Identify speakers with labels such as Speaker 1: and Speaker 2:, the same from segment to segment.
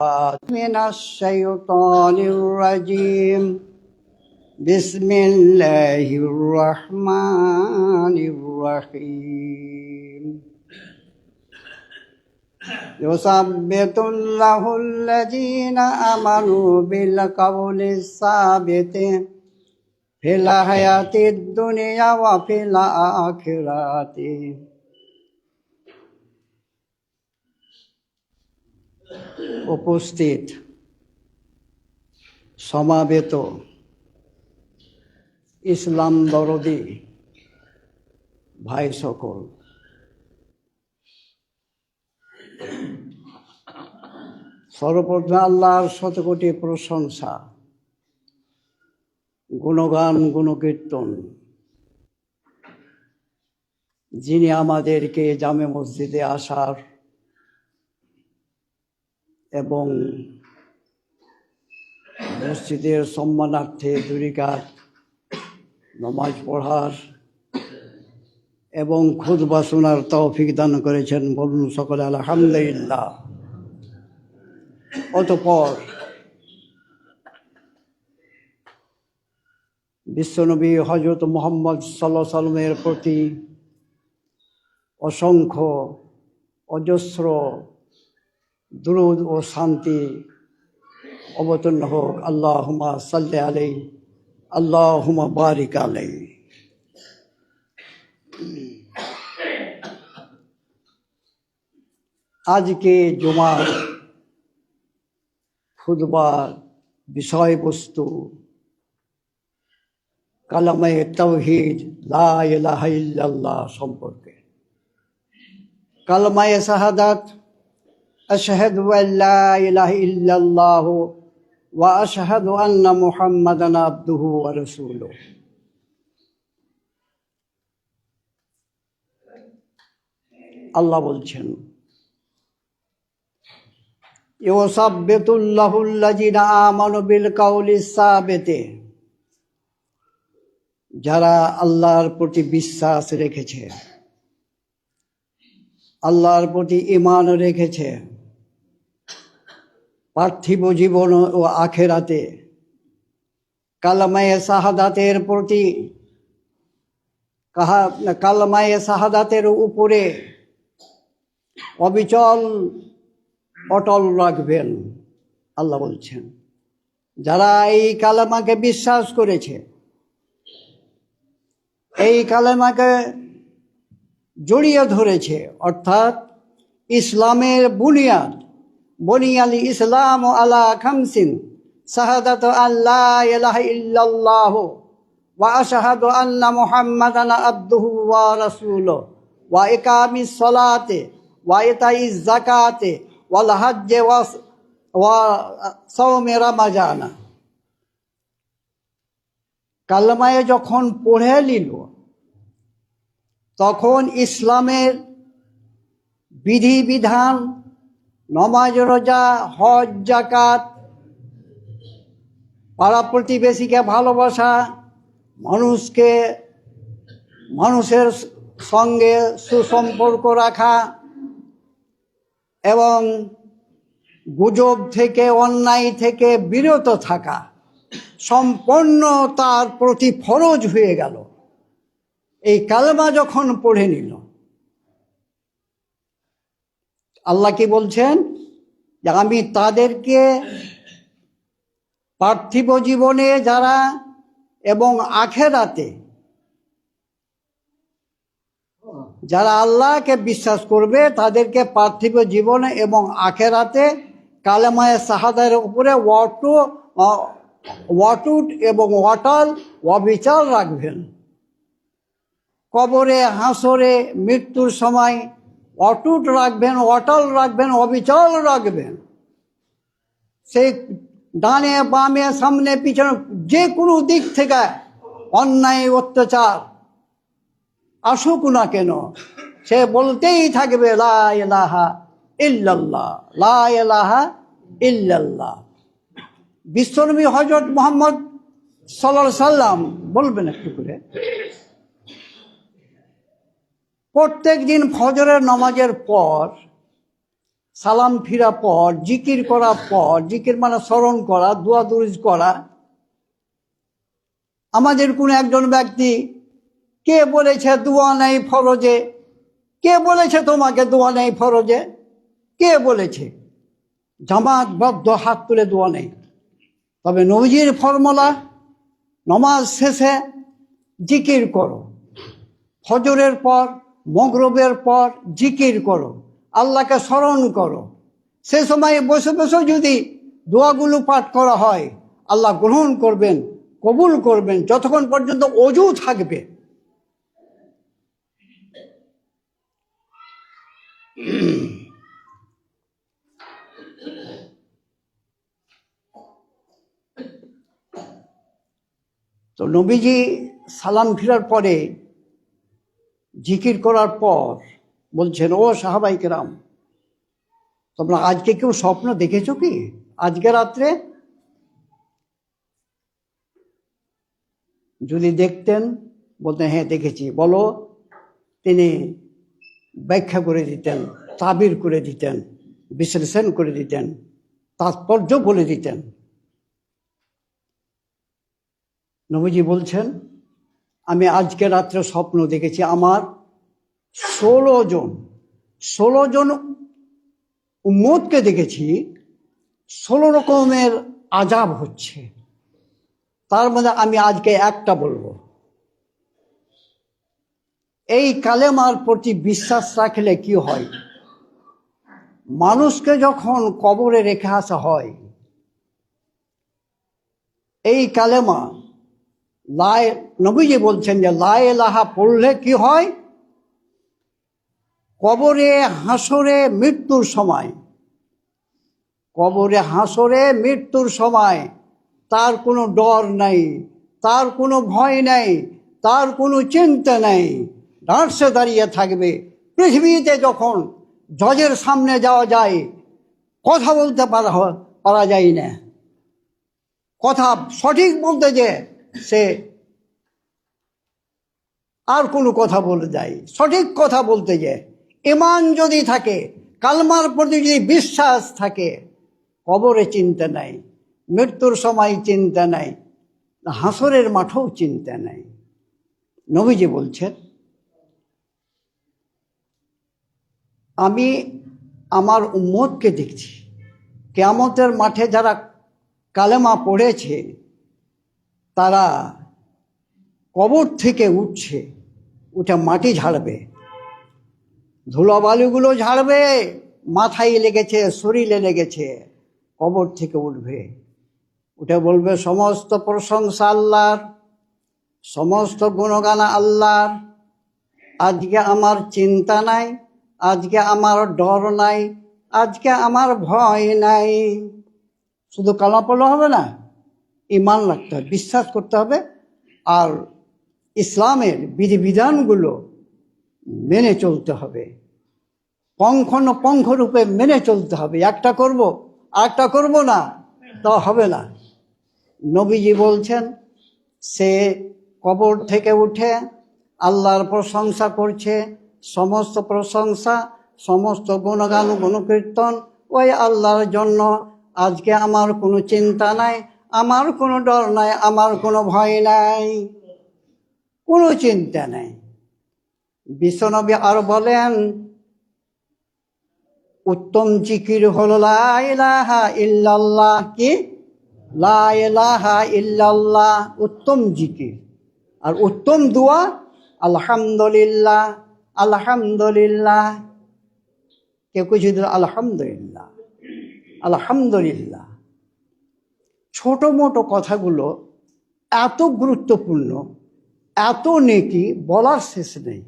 Speaker 1: من الشيطان الرجيم. بسم الله الرحمن الرحيم. يثبت الله الذين آمنوا بالقول الثابت في الحياة الدنيا وفي الآخرة. উপস্থিত। সমাবেত। ইসলাম দরদি ভাই সকল। সর্বপ্রথমে আল্লাহর শতকোটি প্রশংসা, গুণগান, গুণকীর্তন। যিনি আমাদেরকে জামে মসজিদে আসার এবং মসজিদের সম্মানার্থে দুরিকার, নমাজ পড়ার এবং খুদ বাসনার তৌফিক দান করেছেন বলুন সকলে, আলহামদুলিল্লাহ। অতপর বিশ্বনবী হজরত মোহাম্মদ সাল্লাহ সাল্লামের প্রতি অসংখ্য অজস্র দুরুদ ও শান্তি অবতীর্ণ হোক। আল্লাহ হুমা সাল্লে আলাই আল্লাহ হুমা বারিক আলাই আজকে জুমার খুদবার বিষয়বস্তু কালামে তৌহিদ লা ইলাহা ইল্লাল্লাহ সম্পর্কে। কালমায়ে শাহাদাত أشهد أن لا إله إلا الله وأشهد أن محمدا عبده ورسوله আল্লাহ বলছেন ইউসাব্বিতুল্লাহুল্লাযিনা আমানু বিল কাউলি সাবিতে যারা আল্লাহর প্রতি বিশ্বাস রেখেছে আল্লাহর প্রতি ইমান রেখেছে পার্থিব জীবন ও আখেরাতে। কালমায়ে শাহাদাতের প্রতি কাহা শাহাদাতের উপরে অবিচল অটল রাখবেন, আল্লাহ বলছেন। যারা এই কালেমাকে বিশ্বাস করেছে, এই কালেমাকে জড়িয়ে ধরেছে, অর্থাৎ ইসলামের বুনিয়াদ বনিয়াল ইসলাম আলা খামসিন। শাহাদাত আল্লাহ ইলাহা ইল্লাল্লাহ ওয়া আশহাদু আন্না মুহাম্মাদান আবদুহু ওয়া রাসূলুহু। ওয়া ইকামিস সালাতে ওয়া ইতাইজ যাকাতে ওয়াল হজ্জে ওয়া ওয়া সাওমে রমাজানা। কালমায়ে যখন পড়ে নিল, তখন ইসলামের বিধিবিধান নমাজ রোজা হজ জাকাত পাড়া প্রতিবেশীকে ভালোবাসা, মানুষকে, মানুষের সঙ্গে সুসম্পর্ক রাখা এবং গুজব থেকে, অন্যায় থেকে বিরত থাকা সম্পন্ন তার প্রতি ফরজ হয়ে গেল। এই কালমা যখন পড়ে নিল আল্লাহ কি বলছেন? আমি তাদেরকে পার্থিব জীবনে যারা এবং আখেরাতে যারা আল্লাহকে বিশ্বাস করবে, তাদেরকে পার্থিব জীবনে এবং আখেরাতে কালেমায় সাহাদের উপরে ওয়াটু ওয়াটুট এবং ওয়াটাল অবিচার রাখবেন। কবরে, হাসরে, মৃত্যুর সময় অটুট রাখবেন, অটল রাখবেন, অবিচল রাখবেন। সেই ডানে, বামে, সামনে, পিছনে, যে কোনো দিক থেকে অন্যায়, অত্যাচার আসুক না কেন, সে বলতেই থাকবে, লা ইলাহা ইল্লাল্লাহ, লা ইলাহা ইল্লাল্লাহ। বিশ্বনবী হজরত মোহাম্মদ সাল্লাম বলবেন একটু করে প্রত্যেক দিন ফজরের নামাজের পর, সালাম ফিরা পর, জিকির করার পর, জিকির মানে স্মরণ করা, দোয়া দুরুজ করা। আমাদের কোনো একজন ব্যক্তি, কে বলেছে দোয়া নেই ফরজে? কে বলেছে তোমাকে দোয়া নেই ফরজে? কে বলেছে? জামাতবদ্ধ হাত তুলে দোয়া নেই। তবে নবীজির ফর্মুলা, নমাজ শেষে জিকির করো। ফজরের পর মগরবের পর জিকির করো, আল্লাহকে স্মরণ করো। সে সময় বসে বসে যদি দোয়াগুলো পাঠ করা হয়, আল্লাহ গ্রহণ করবেন, কবুল করবেন, যতক্ষণ পর্যন্ত অজু থাকবে। তো নবীজি সালাম ফিরার পরে জিকির করার পর বলছেন, ও সাহাবাই কেরাম, তোমরা আজকে কেউ স্বপ্ন দেখেছ কি? আজকে রাত্রে? যদি দেখতেন, বলতেন হ্যাঁ দেখেছি। বলো, তিনি ব্যাখ্যা করে দিতেন, তাবির করে দিতেন, বিশ্লেষণ করে দিতেন, তাৎপর্য বলে দিতেন। নবীজি বলছেন আমি আজকে রাত্রে স্বপ্ন দেখেছি আমার ষোলো জন ষোলো জন উম্মতকে দেখেছি, ষোলো রকমের আজাব হচ্ছে। তার মধ্যে আমি আজকে একটা বলব। এই কালেমার প্রতি বিশ্বাস রাখলে কি হয়? মানুষকে যখন কবরে রেখে আসা হয়, এই কালেমা লাই, নবীজি বলছেন যে লাই লাহা পড়লে কি হয়? কবরে হাসরে মৃত্যুর সময়। কবরে হাসরে মৃত্যুর সময় তার কোনো ডর নাই, তার কোনো ভয় নাই, তার কোনো চিন্তা নেই। ডাঁটসে দাঁড়িয়ে থাকবে। পৃথিবীতে যখন জজের সামনে যাওয়া যায়, কথা বলতে পারা পারা যায় না। কথা সঠিক বলতে যে সে আর কোনো কথা বলে যায়, সঠিক কথা বলতে যে ইমান যদি থাকে, কালমার প্রতি যদি বিশ্বাস থাকে, কবরে চিন্তা নাই, মৃত্যুর সময় চিন্তা নাই, হাসরের মাঠেও চিন্তা নাই। নবীজি বলছেন, আমি আমার উম্মতকে দেখছি। কেয়ামতের মাঠে যারা কালেমা পড়েছে তারা কবর থেকে উঠছে, উঠে মাটি ঝাড়বে, ধুলোবালিগুলো ঝাড়বে, মাথায় লেগেছে, শরীরে লেগেছে, কবর থেকে উঠবে। উঠে বলবে, সমস্ত প্রশংসা আল্লাহর, সমস্ত গুণগান আল্লাহর, আজকে আমার চিন্তা নাই, আজকে আমার ডর নাই, আজকে আমার ভয় নাই। শুধু কালা পড়লে হবে না? ইমান রাখতে হবে, বিশ্বাস করতে হবে। আর ইসলামের বিধিবিধানগুলো মেনে চলতে হবে। পঙ্খ রূপে মেনে চলতে হবে। একটা করব, আরেকটা করব না, তা হবে না। নবীজি বলছেন, সে কবর থেকে উঠে আল্লাহর প্রশংসা করছে, সমস্ত প্রশংসা, সমস্ত গুণগান, গুণকীর্তন, ওই আল্লাহর জন্য আজকে আমার কোনো চিন্তা নাই আমার কোনো ডর নাই, আমার কোনো ভয় নাই, কোনো চিন্তা নেই। বিশ্বনবী আর বলেন, উত্তম জিকির হল লা ইলাহা ইল্লাল্লাহ কি? লা ইলাহা ইল্লাল্লাহ, উত্তম জিকির। আর উত্তম দোয়া, আলহামদুলিল্লাহ আলহামদুলিল্লাহ। কেউ কিছু আলহামদুলিল্লাহ আলহামদুলিল্লাহ। ছোট মোটো কথাগুলো এত গুরুত্বপূর্ণ, এত নেকি বলার শেষ নেই।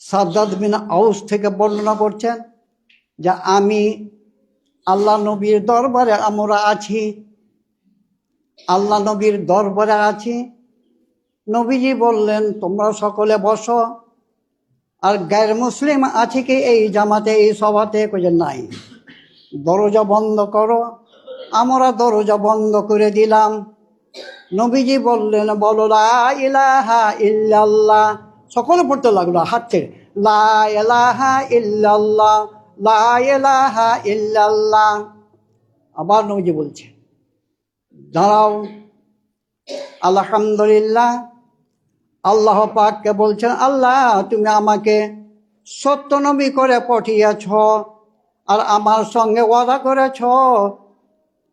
Speaker 1: সাদ্দাদ বিন আউস থেকে বর্ণনা করছেন যে, আমি আল্লাহ নবীর দরবারে আমরা আছি, আল্লাহ নবীর দরবারে আছি। নবীজি বললেন, তোমরা সকলে বসো। আর গ্যার মুসলিম আছে কি এই জামাতে, এই সভাতে? কইছে নাই। দরজা বন্ধ করো। আমরা দরজা বন্ধ করে দিলাম। নবীজি বললেন, বলো ইলাহা ইল্লাল্লাহ। সকলে পড়তে লাগল হাত ছেড়ে। লা এলাহা ইল্লাল্লাহ, লা এলাহা ইল্লাল্লাহ। আবার নবীজি বলছে, দাঁড়াও। আলহামদুলিল্লাহ। আল্লাহ পাককে বলছেন, আল্লাহ, তুমি আমাকে সত্য নবী করে পাঠিয়েছ আর আমার সঙ্গে ওয়াদা করেছ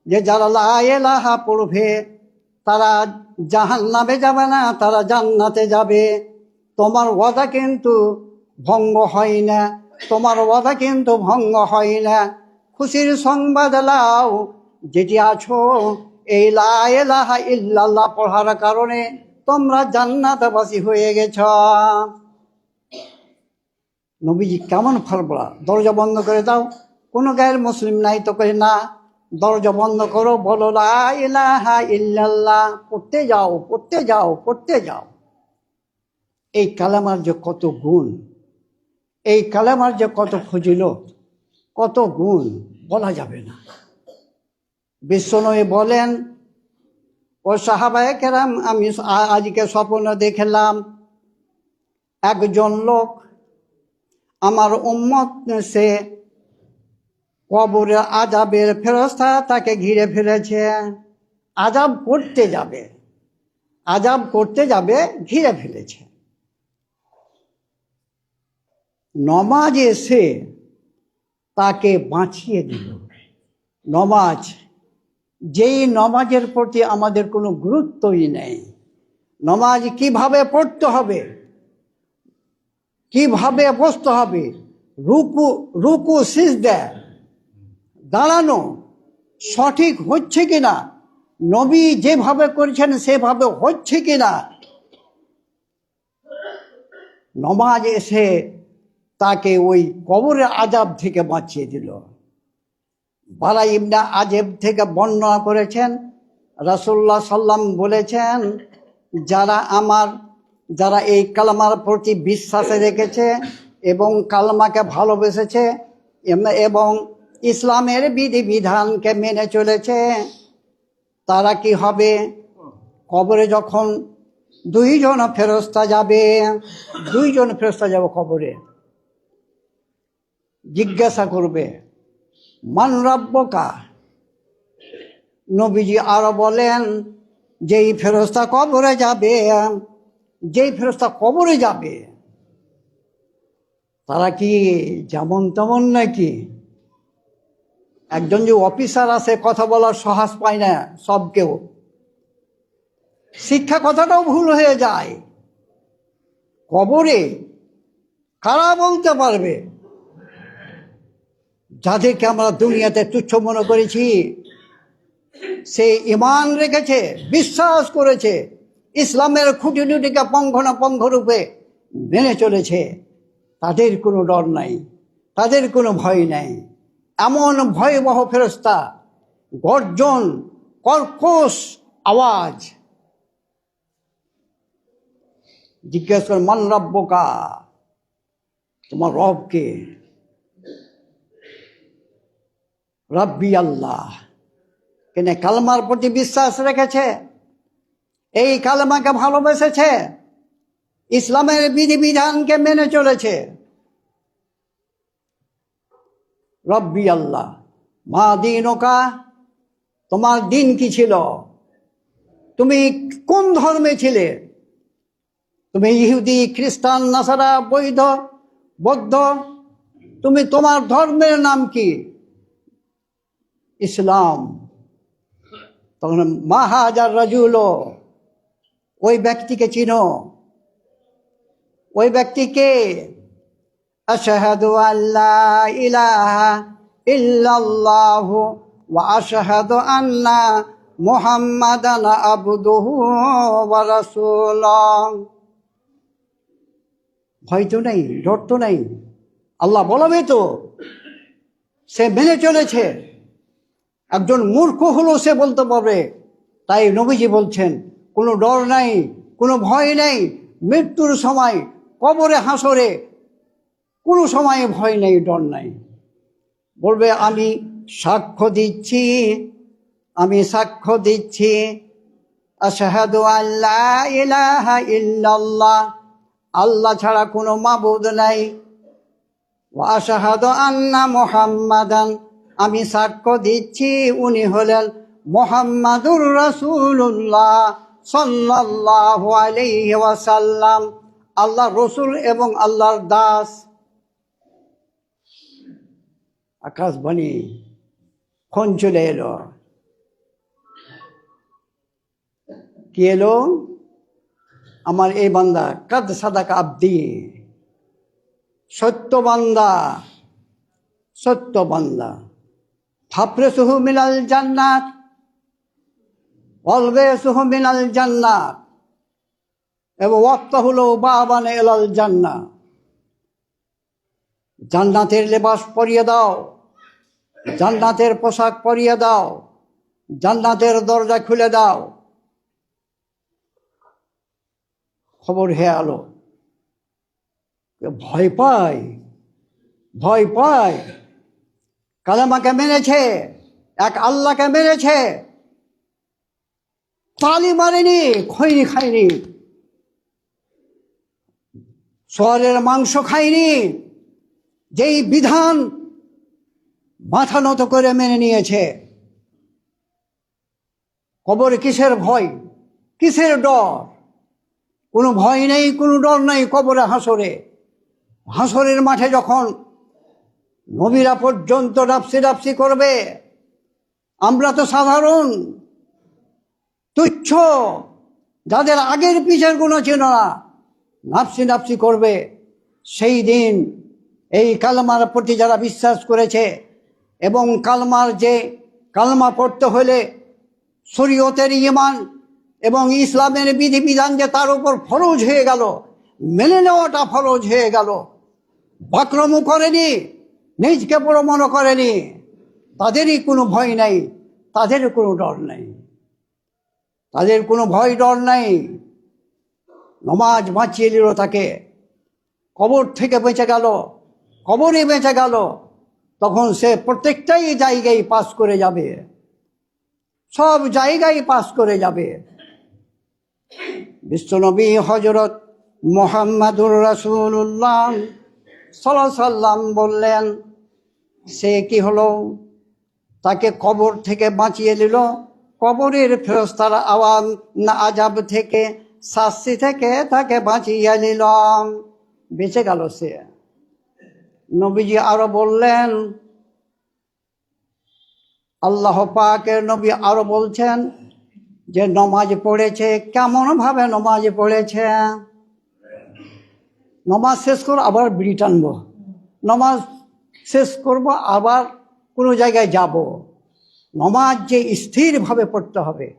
Speaker 1: যে যারা লা এলাহা পড়বে, তারা জাহান নামে যাবে না, তারা জান্নাতে যাবে। তোমার ওয়াদা কিন্তু ভঙ্গ হয় না, তোমার ওয়াদা কিন্তু ভঙ্গ হয় না। খুশির সংবাদ লাও, যেটি আছো, এই লা এলাহা ইল্লাল্লাহ পড়ার কারণে তোমরা জান্নাতবাসী হয়ে গেছ। নবীজি কেমন ফলবলা দরজা বন্ধ করে দাও। কোনো গায়ের মুসলিম নাই তো করে না, দরজা বন্ধ করো, বলো ইল্লাল্লাহ, পড়তে যাও পড়তে যাও পড়তে যাও। এই কালামার যে কত গুণ, এই কালামার যে কত ফজিলত, কত গুণ, বলা যাবে না। বিশ্বনবী বলেন ও সাহাবায়ে কেরাম, আমি আজকে স্বপ্ন দেখলাম, একজন লোক আমার উম্মত সে কবরে আজাবের ফেরস্তা, তাকে ঘিরে ফেলেছে। আজাব করতে যাবে আজাব করতে যাবে, ঘিরে ফেলেছে। নমাজ এসে তাকে বাঁচিয়ে দিল। নমাজ যেই নমাজের প্রতি আমাদের কোনো গুরুত্বই নেই, নমাজ কীভাবে পড়তে হবে, কীভাবে বসতে হবে, রুকু রুকু সিজ দেয় দাঁড়ানো সঠিক হচ্ছে কিনা, নবী যেভাবে করেছেন সেভাবে হচ্ছে কিনা, নমাজ এসে তাকে ওই কবরের আজাব থেকে বাঁচিয়ে দিল। বালা ইবনা আজেব থেকে বর্ণনা করেছেন রাসুল্লাহ সাল্লাম বলেছেন, যারা আমার, যারা এই কালমার প্রতি বিশ্বাসে রেখেছে এবং কালমাকে ভালোবেসেছে এবং ইসলামের বিধি বিধানকে মেনে চলেছে, তারা কি হবে? কবরে যখন দুইজন ফেরস্তা যাবে, দুইজন ফেরস্তা যাবে কবরে। জিজ্ঞাসা করবে। মান রব্বকা? নবীজি আরও বলেন, যেই ফেরস্তা কবরে যাবে, যেই ফেরস্তা কবরে যাবে, তারা কি যেমন তেমন নাকি? একজন যে অফিসার আছে, কথা বলার সাহস পায় না সব কেউ। শিক্ষা কথাটাও ভুল হয়ে যায়। কবরে কারা বলতে পারবে? যাদেরকে আমরা দুনিয়াতে তুচ্ছ মনে করেছি, সে ইমান রেখেছে, বিশ্বাস করেছে, ইসলামের খুঁটিনুটিকে পঙ্খ রূপে মেনে চলেছে। তাদের কোনো ডর নাই, তাদের কোনো ভয় নাই। এমন ভয়াবহ ফেরস্তা, গর্জন, কর্কশ আওয়াজ। জিজ্ঞেস কর, মান রব্বকা? তোমার রবকে। রব্বি আল্লাহ। কেন কালমার প্রতি বিশ্বাস রেখেছে। এই কালমাকে ভালোবেসেছে। ইসলামের বিধিবিধানকে মেনে চলেছে। রব্বি আল্লাহ, মা দিনকা তোমার দিন কি ছিল? তুমি কোন ধর্মে ছিলে? তুমি ইহুদি, খ্রিস্টান, নাসারা, বৈধ, বৌদ্ধ, তুমি তোমার ধর্মের নাম কি? ইসলাম। তখন মাহাজার রাজুল ওই ব্যক্তিকে চিনো। ওই ব্যক্তিকে আশহাদু আল্লাহ ইলাহা ইল্লাল্লাহু ওয়া আশহাদু আন্না মুহাম্মাদান আবদুহু ওয়া রাসূলুহু। ভয় তো নেই, ডর তো নেই। আল্লাহ বলবে তো, সে মেনে চলেছে। একজন মূর্খ হলো সে বলতে পারবে। তাই নবীজি বলছেন, কোনো ডর নাই, কোনো ভয় নেই, মৃত্যুর সময় কবরে, হাসরে কোনো সময় ভয় নেই, ডর নাই। বলবে, আমি সাক্ষ্য দিচ্ছি, আমি সাক্ষ্য দিচ্ছি। আল্লাহ আল্লাহ ছাড়া কোনো মাবুদ নাই। আশাহাদ আন্না মোহাম্মাদান আমি সাক্ষ্য দিচ্ছি, উনি হলেন মোহাম্মদুর রাসূলুল্লাহ সাল্লাল্লাহু আলাইহি ওয়াসাল্লাম আল্লাহ রসুল এবং আল্লাহর দাস। আকাশবাণী ফোন চলে এলো। কি এলো? আমার এই বান্দা, কাদ সাদাকা আব্দি। সত্য বান্দা সত্য বান্দা। ফাফরে সুহু মিনাল জান্নাত অলবে সুহু মিনাল জান্নাত, এবং ওয়াক্ত হলো বাবানে এলাল জান্না জান্নাতের লেবাস পরিয়ে দাও, জান্নাতের পোশাক পরিয়ে দাও, জান্নাতের দরজা খুলে দাও। খবর হে আলো ভয় পায় ভয় পায়। কালামাকে মেনেছে, এক আল্লাহকে মেরেছে তালি মারেনি, খৈনি খায়নি। সোয়ালের মাংস খায়নি। যেই বিধান মাথা নত করে মেনে নিয়েছে। কবর কিসের ভয়? কিসের ডর? কোনো ভয় নেই, কোনো ডর নেই কবরে হাসরে। হাসরের মাঠে যখন নবীরা পর্যন্ত ডাপসি ডাপসি করবে। আমরা তো সাধারণ, তুচ্ছ, যাদের আগের পিছের কোনো ছিল না নাপসি নাপসি করবে। সেই দিন এই কালমার প্রতি যারা বিশ্বাস করেছে এবং কালমার যে কালমা পড়তে হলে শরীয়তের ইমান এবং ইসলামের বিধিবিধান যে তার উপর ফরজ হয়ে গেল, মেনে নেওয়াটা ফরজ হয়ে গেল। বাক্রমও করেনি। নিজকে বড় মনে করেনি। তাদেরই কোনো ভয় নাই, তাদের কোনো ডর নাই। তাদের কোনো ভয় ডর নাই। নমাজ বাঁচিয়ে নিল তাকে। কবর থেকে বেঁচে গেল। কবরে বেঁচে গেল। তখন সে প্রত্যেকটাই জায়গায় পাস করে যাবে। সব জায়গায় পাস করে যাবে। বিশ্বনবী হজরত মোহাম্মদুর রাসুল্লাহ সাল্লাম বললেন, সে কি হলো? তাকে কবর থেকে বাঁচিয়ে দিল। কবরের ফেরস্তার আওয়াজ না আজাব থেকে, শাস্তি থেকে তাকে বাঁচিয়ে নিলাম বেঁচে গেল সে। নবীজি আরও বললেন, আল্লাহ পাকের নবী আরও বলছেন যে, নমাজ পড়েছে কেমন ভাবে নমাজ পড়েছে? নমাজ শেষ করো আবার বিড়ি টানবো। নমাজ শেষ করব, আবার কোনো জায়গায় যাব। নমাজ যে স্থিরভাবে পড়তে হবে।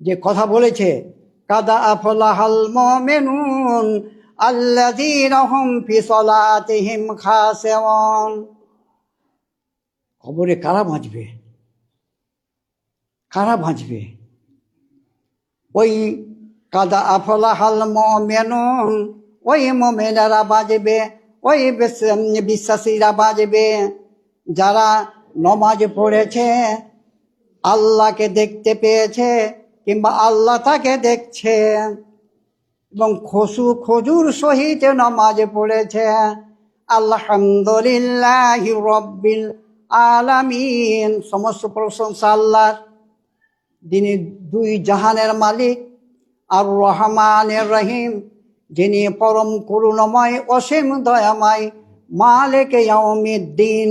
Speaker 1: যে কথা বলেছে, কাদা আফলাহাল মুমিনুন আল্লাযীনা হুম ফি সালাতিহিম খাশিউন খবরে কারা বাঁচবে? কারা বাঁচবে? ওই কাদা আফলাহাল মুমিনুন ওই মুমিনেরা বাঁচবে ওই বিশ্বাসীরা বাঁচবে যারা নমাজ পড়েছে, আল্লাহকে দেখতে পেয়েছে কিংবা আল্লাহ তাকে দেখছে এবং খসু খজুর সহিত নামাজ পড়েছে, আলহামদুলিল্লাহ রব্বিল আলামিন। সমস্ত প্রশংসা আল্লাহর। যিনি দুই জাহানের মালিক, আর রহমানের রহিম। যিনি পরম করুণময়, অসীম দয়াময় মালিক দিন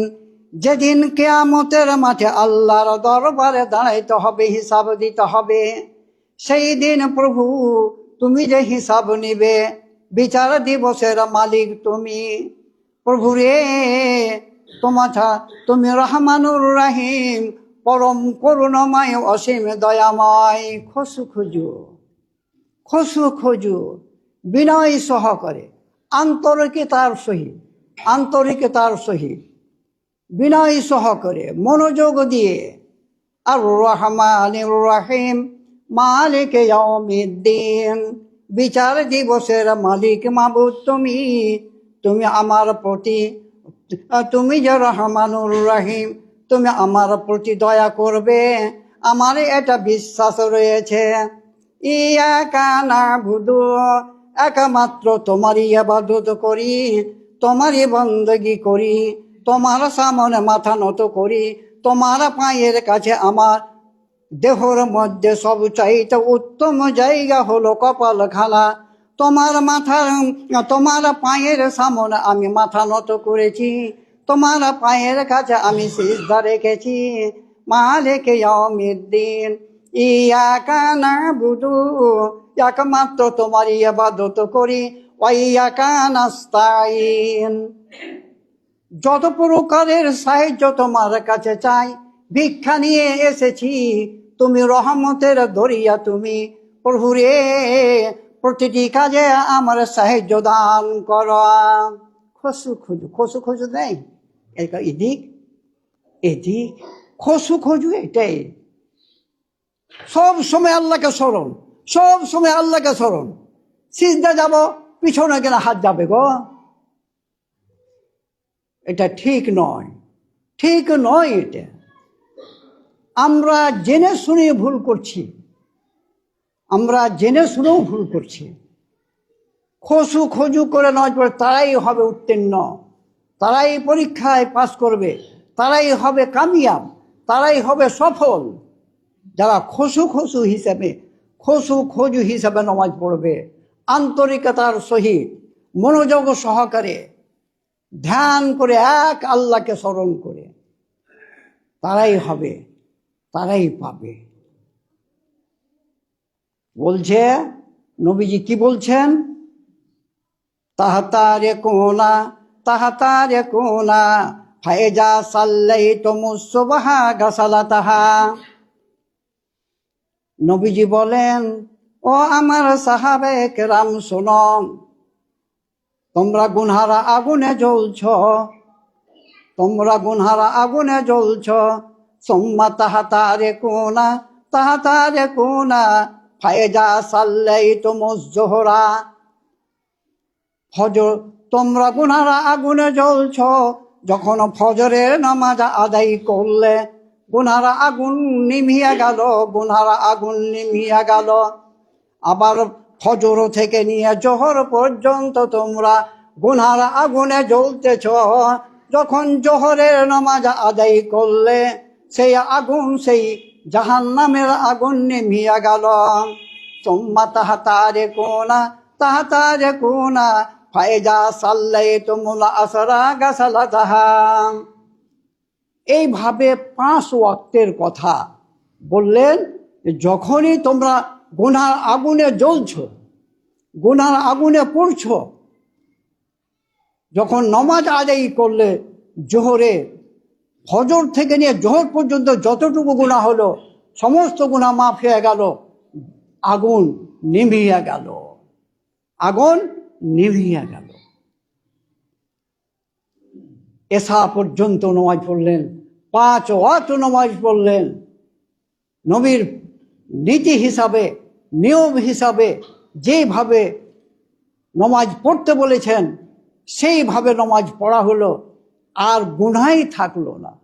Speaker 1: যেদিন কেয়ামতের মাঠে আল্লাহর দরবারে দাঁড়াইতে হবে, হিসাব দিতে হবে, সেই দিন প্রভু তুমি যে হিসাব নিবে, বিচার দিবসের মালিক তুমি। প্রভু রে তোমাথা তুমি রহমানুর রাহিম, পরম করুণময়, অসীম দয়াময়। খসু খুজু, খসু খোঁজু। বিনয় সহকারে আন্তরিকতার সহিত আন্তরিকতার সহিত। বিনয় সহকারে, মনোযোগ দিয়ে আর রহমান রাহিম, মালিক দিন বিচার দিবসের মালিক মাবুদ, তুমি তুমি আমার প্রতি, তুমি যে রহমানুর রাহিম, তুমি আমার প্রতি দয়া করবে, আমার এটা বিশ্বাস রয়েছে। ইয়া কানা বুধু একমাত্র তোমারই আবাদত করি, তোমারই বন্দগি করি, তোমার সামনে মাথা নত করি, তোমার পায়ের কাছে আমার দেহর মধ্যে সব চাইতে উত্তম জায়গা হলো কপাল খালা। তোমার মাথার, তোমার পায়ের সামনে আমি মাথা নত করেছি, তোমার পায়ের কাছে আমি সিজদা রেখেছি। মালিক ইয়াউমিদ্দিন ইয়াকা নাবুদু একমাত্র তোমার ইবাদত করি ওয়াইয়াকা নাস্তাইন যত প্রকারের সাহায্য তোমার কাছে চাই, ভিক্ষা নিয়ে এসেছি, তুমি রহমতের ধরিয়া তুমি। প্রভুরে, প্রতিটি কাজে আমার সাহায্য দান কর। খসু খুঁজু খসু খুঁজু নেই? এদিক এদিক, খসু খোঁজু এটাই। সব সময় আল্লাহকে স্মরণ, সব সময় আল্লাহকে স্মরণ। সিজদা যাব, পিছনে গেলে হাত যাবে গো। এটা ঠিক নয় ঠিক নয় এটা। আমরা জেনে শুনে ভুল করছি, আমরা জেনে শুনেও ভুল করছি। খসু খজু করে নয় পড়ে তারাই হবে উত্তীর্ণ, তারাই পরীক্ষায় পাস করবে, তারাই হবে কামিয়াব, তারাই হবে সফল। যারা খসু খসু হিসাবে, খসু খজু হিসাবে নমাজ পড়বে, আন্তরিকতার সহিত, মনোযোগ সহকারে ধ্যান করে এক আল্লাহকে স্মরণ করে, তারাই হবে, তারাই পাবে। বলছে, নবীজি কি বলছেন? তাহাতারে কোনা তাহাতারে কোনা ফায়জা সাল্লাই তমুসবাহা গাসালা তাহা নবীজি বলেন, ও আমার সাহাবে কেরাম শোনম তোমরা গুনহারা আগুনে জ্বলছ, তোমরা গুনহারা আগুনে জ্বলছ, সোম্মা তাহাতারে কোনা তাহা তারে কোনা, ফায়জা সাল্লাই তোমস জোহরা, ফজর, তোমরা গুনহারা আগুনে জ্বলছ, যখন ফজরের নামাজ আদায় করলে গুনহারা আগুন নিমিয়া গেল গুনহারা আগুন নিমিয়া গেল। আবার ফজর থেকে নিয়ে জোহর পর্যন্ত তোমরা গুনহার আগুনে জ্বলতেছ। যখন জোহরের নামাজ আদায় করলে সেই আগুন, সেই জাহান নামের আগুন নেমিয়া গেল। তোম্মা তাহা তারে কোনা তাহা তারে কোনা ফায়জা সাল্লাই তোমলা আসরা গাছালা তাহা এইভাবে পাঁচ ওয়াক্তের কথা বললেন যখনই তোমরা গুনার আগুনে জ্বলছ, গুনার আগুনে পড়ছ, যখন নমাজ আদায় করলে জোহরে, ফজর থেকে নিয়ে জোহর পর্যন্ত যতটুকু গুণা হলো, সমস্ত গুণা মাফ হয়ে গেল, আগুন নিভিয়া গেল। আগুন নিভিয়া গেল। এসা পর্যন্ত নমাজ পড়লেন, পাঁচ ওয়াত নমাজ পড়লেন। নবীর নীতি হিসাবে, নিয়ম হিসাবে যেভাবে নমাজ পড়তে বলেছেন, সেইভাবে নমাজ পড়া হলো, আর গুনাই থাকল না।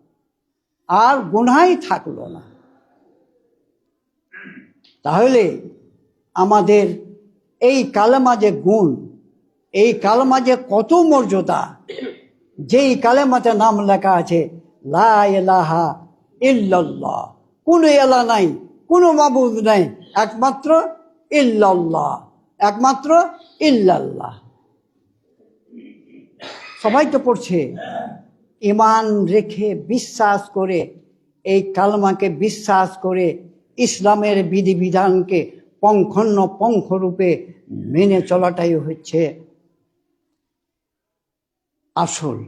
Speaker 1: আর গুনাই থাকল না। তাহলে আমাদের এই কালেমা যে গুণ, এই কালেমা যে কত মর্যাদা যেই কালেমাতে নাম লেখা আছে কোনো এলা নাই, কোনো মাবুদ নাই, একমাত্র ইল্লাল্লাহ একমাত্র ইল্লাল্লাহ। সবাই তো পড়ছে। ইমান রেখে বিশ্বাস করে, এই কালমাকে বিশ্বাস করে, ইসলামের বিধিবিধানকে পঙ্খন্ন পঙ্খরূপে মেনে চলাটাই হচ্ছে আসল।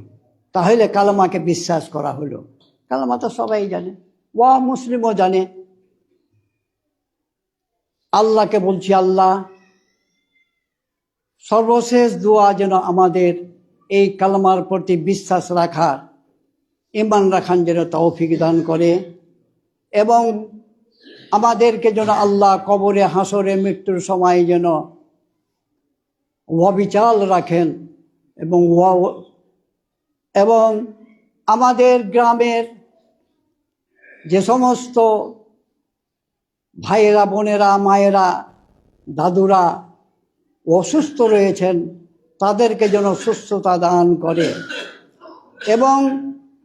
Speaker 1: তাহলে কালমাকে বিশ্বাস করা হলো। কালমা তো সবাই জানে। ওয়া মুসলিমও জানে। আল্লাহকে বলছি, আল্লাহ, সর্বশেষ দোয়া যেন আমাদের এই কালমার প্রতি বিশ্বাস রাখার, ইমান রাখান যেন তৌফিক দান করে এবং আমাদেরকে যেন আল্লাহ কবরে হাসরে মৃত্যুর সময় যেন অবিচাল রাখেন এবং ওয়া- এবং আমাদের গ্রামের যে সমস্ত ভাইয়েরা, বোনেরা, মায়েরা, দাদুরা অসুস্থ রয়েছেন, তাদেরকে যেন সুস্থতা দান করে। এবং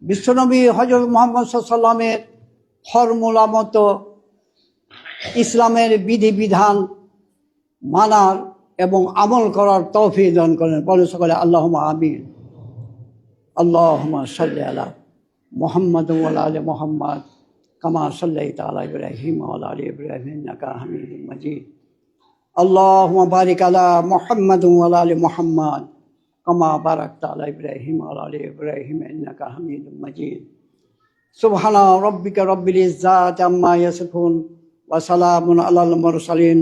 Speaker 1: বিশ্বনবী হজরত মোহাম্মদ সাল্লামের ফর্মুলা মতো ইসলামের বিধিবিধান মানার এবং আমল করার তৌফিক দান করেন। বলে সকলে আল্লাহ আমিন। আল্লাহমা সাল্লি আলা মোহাম্মদ আলী মোহাম্মদ, কামা সাল্লাই তালা ইব্রাহিম আলী ইব্রাহিম নাকা হামিদ মজিদ। আল্লাহমা বারিক আলা মোহাম্মদ আলী মোহাম্মদ, কামা বারাক তালা ইব্রাহিম আলী ইব্রাহিম নাকা হামিদ মজিদ। সুবহানা রব্বিকা রব্বিল ইজ্জাত আম্মা ইয়াসিফুন ওয়া সালামুন আলাল মুরসালিন।